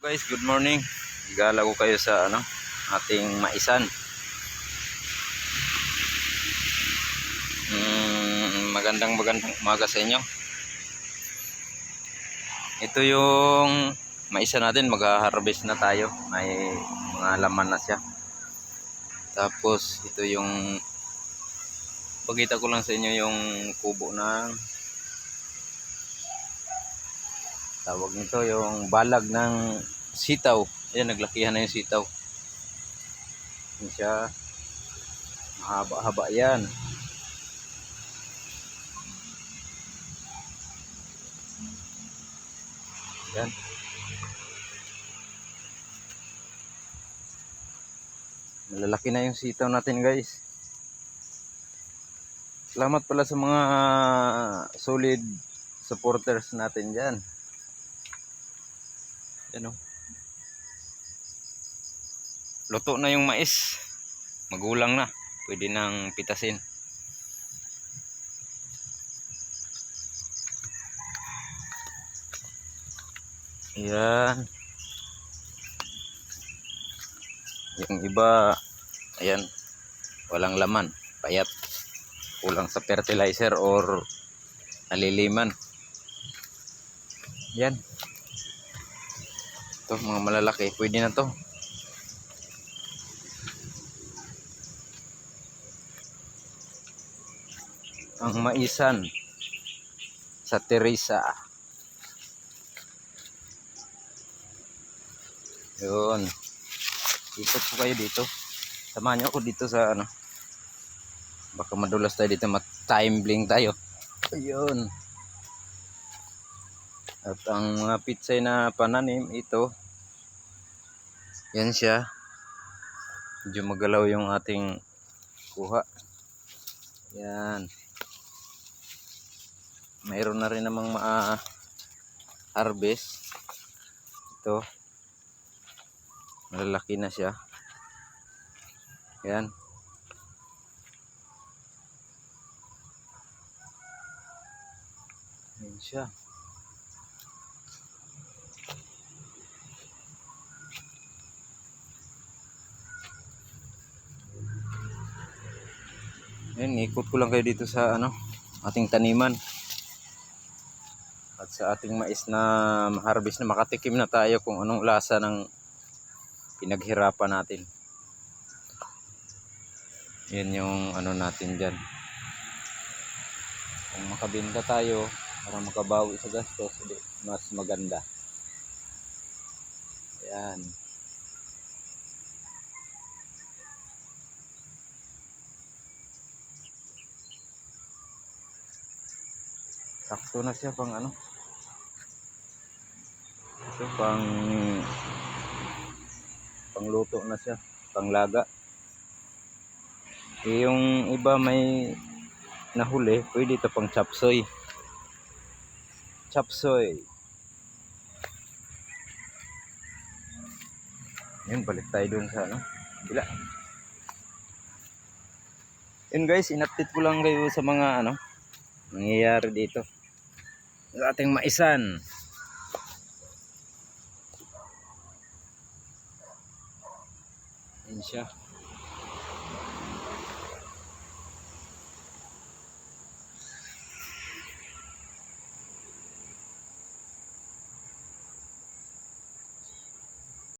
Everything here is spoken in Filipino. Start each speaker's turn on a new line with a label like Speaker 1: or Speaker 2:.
Speaker 1: Guys, good morning. Igala ko kayo sa ano, ating maisan. Mm, magandang magandang umaga sa inyo. Ito yung maisan natin, mag-harvest na tayo. May mga laman na siya. Tapos ito yung pagkita ko lang sa inyo yung kubo ng tawag nito yung balag ng sitaw. Ayan naglakihan na yung sitaw. Yun siya. Mahaba haba yan. Yan malalaki na yung sitaw natin guys. Salamat pala sa mga solid supporters natin dyan yan o. Luto na yung mais. Magulang na. Pwede nang pitasin. Ayan. Yung iba, ayan, walang laman. Payat. Kulang sa fertilizer or naliliman. Yan. Ito, mga malalaki. Pwede na to. Ang maisan sa Teresa. Yun. Ikot ko kayo dito. Samahan niyo ako dito sa ano. Baka madulas tayo dito. Mat-time bling tayo. Ayun. At ang mga pitsay na pananim, ito. Yan siya. Medyo magalaw yung ating kuha. Yan. Mayroon na rin namang ma-harvest. Ito. Malalaki na siya. Yan. Yan siya. Yan, ikot ko lang kayo dito sa ano, ating taniman. At sa ating mais na harvest na makatikim na tayo kung anong lasa ng pinaghirapan natin. Yan yung ano natin dyan. Kung makabinta tayo para makabawi sa gastos, mas maganda. Yan. Sakto na siya pang ano. Ito pang pangluto na siya, panglaga. Eh, yung iba may nahuli, pwede ito pang chapsoy. Chapsoy. Yun, balik tayo dun sa ano. Bila. Yun guys, inupdate ko lang kayo sa mga ano, nangyayari dito. Sa ating maisan. Yan siya.